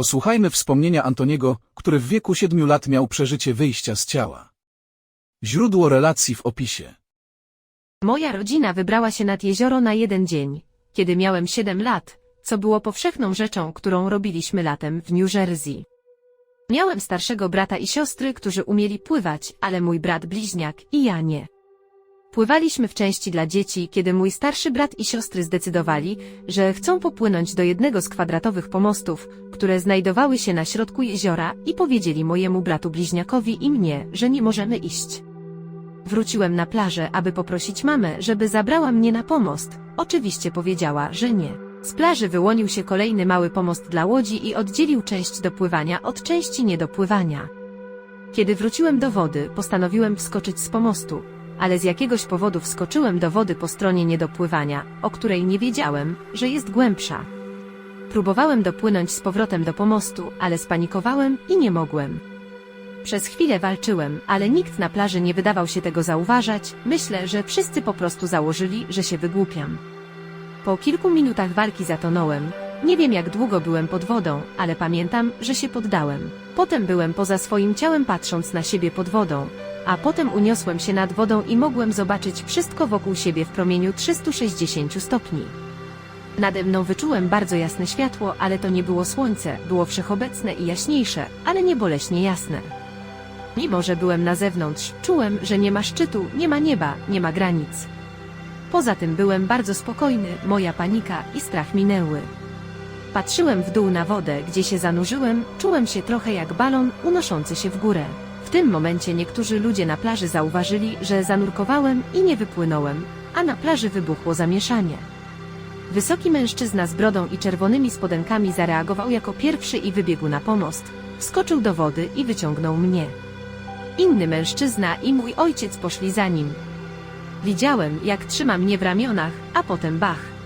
Posłuchajmy wspomnienia Antoniego, który w wieku siedmiu lat miał przeżycie wyjścia z ciała. Źródło relacji w opisie. Moja rodzina wybrała się nad jezioro na jeden dzień, kiedy miałem 7 lat, co było powszechną rzeczą, którą robiliśmy latem w New Jersey. Miałem starszego brata i siostry, którzy umieli pływać, ale mój brat bliźniak i ja nie. Pływaliśmy w części dla dzieci, kiedy mój starszy brat i siostry zdecydowali, że chcą popłynąć do jednego z kwadratowych pomostów, które znajdowały się na środku jeziora i powiedzieli mojemu bratu bliźniakowi i mnie, że nie możemy iść. Wróciłem na plażę, aby poprosić mamę, żeby zabrała mnie na pomost. Oczywiście powiedziała, że nie. Z plaży wyłonił się kolejny mały pomost dla łodzi i oddzielił część do pływania od części nie do pływania. Kiedy wróciłem do wody, postanowiłem wskoczyć z pomostu, ale z jakiegoś powodu wskoczyłem do wody po stronie nie do pływania, o której nie wiedziałem, że jest głębsza. Próbowałem dopłynąć z powrotem do pomostu, ale spanikowałem i nie mogłem. Przez chwilę walczyłem, ale nikt na plaży nie wydawał się tego zauważać, myślę, że wszyscy po prostu założyli, że się wygłupiam. Po kilku minutach walki zatonąłem. Nie wiem jak długo byłem pod wodą, ale pamiętam, że się poddałem. Potem byłem poza swoim ciałem patrząc na siebie pod wodą, a potem uniosłem się nad wodą i mogłem zobaczyć wszystko wokół siebie w promieniu 360 stopni. Nade mną wyczułem bardzo jasne światło, ale to nie było słońce, było wszechobecne i jaśniejsze, ale nie boleśnie jasne. Mimo, że byłem na zewnątrz, czułem, że nie ma szczytu, nie ma nieba, nie ma granic. Poza tym byłem bardzo spokojny, moja panika i strach minęły. Patrzyłem w dół na wodę, gdzie się zanurzyłem, czułem się trochę jak balon unoszący się w górę. W tym momencie niektórzy ludzie na plaży zauważyli, że zanurkowałem i nie wypłynąłem, a na plaży wybuchło zamieszanie. Wysoki mężczyzna z brodą i czerwonymi spodenkami zareagował jako pierwszy i wybiegł na pomost. Wskoczył do wody i wyciągnął mnie. Inny mężczyzna i mój ojciec poszli za nim. Widziałem, jak trzyma mnie w ramionach, a potem bach.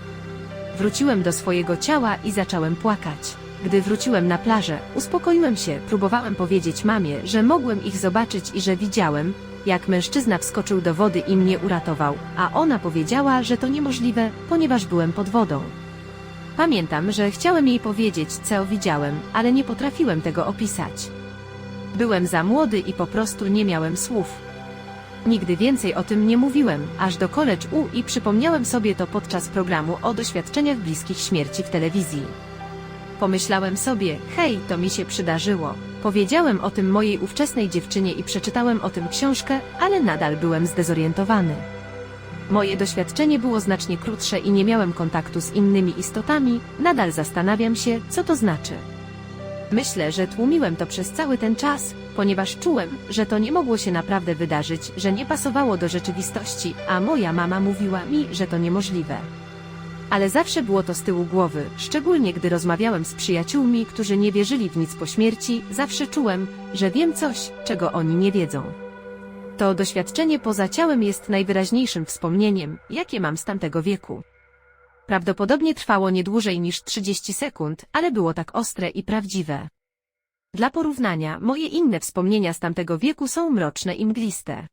Wróciłem do swojego ciała i zacząłem płakać. Gdy wróciłem na plażę, uspokoiłem się, próbowałem powiedzieć mamie, że mogłem ich zobaczyć i że widziałem, jak mężczyzna wskoczył do wody i mnie uratował, a ona powiedziała, że to niemożliwe, ponieważ byłem pod wodą. Pamiętam, że chciałem jej powiedzieć, co widziałem, ale nie potrafiłem tego opisać. Byłem za młody i po prostu nie miałem słów. Nigdy więcej o tym nie mówiłem, aż do college U i przypomniałem sobie to podczas programu o doświadczeniach bliskich śmierci w telewizji. Pomyślałem sobie, hej, to mi się przydarzyło. Powiedziałem o tym mojej ówczesnej dziewczynie i przeczytałem o tym książkę, ale nadal byłem zdezorientowany. Moje doświadczenie było znacznie krótsze i nie miałem kontaktu z innymi istotami, nadal zastanawiam się, co to znaczy. Myślę, że tłumiłem to przez cały ten czas, ponieważ czułem, że to nie mogło się naprawdę wydarzyć, że nie pasowało do rzeczywistości, a moja mama mówiła mi, że to niemożliwe. Ale zawsze było to z tyłu głowy, szczególnie gdy rozmawiałem z przyjaciółmi, którzy nie wierzyli w nic po śmierci, zawsze czułem, że wiem coś, czego oni nie wiedzą. To doświadczenie poza ciałem jest najwyraźniejszym wspomnieniem, jakie mam z tamtego wieku. Prawdopodobnie trwało nie dłużej niż 30 sekund, ale było tak ostre i prawdziwe. Dla porównania, moje inne wspomnienia z tamtego wieku są mroczne i mgliste.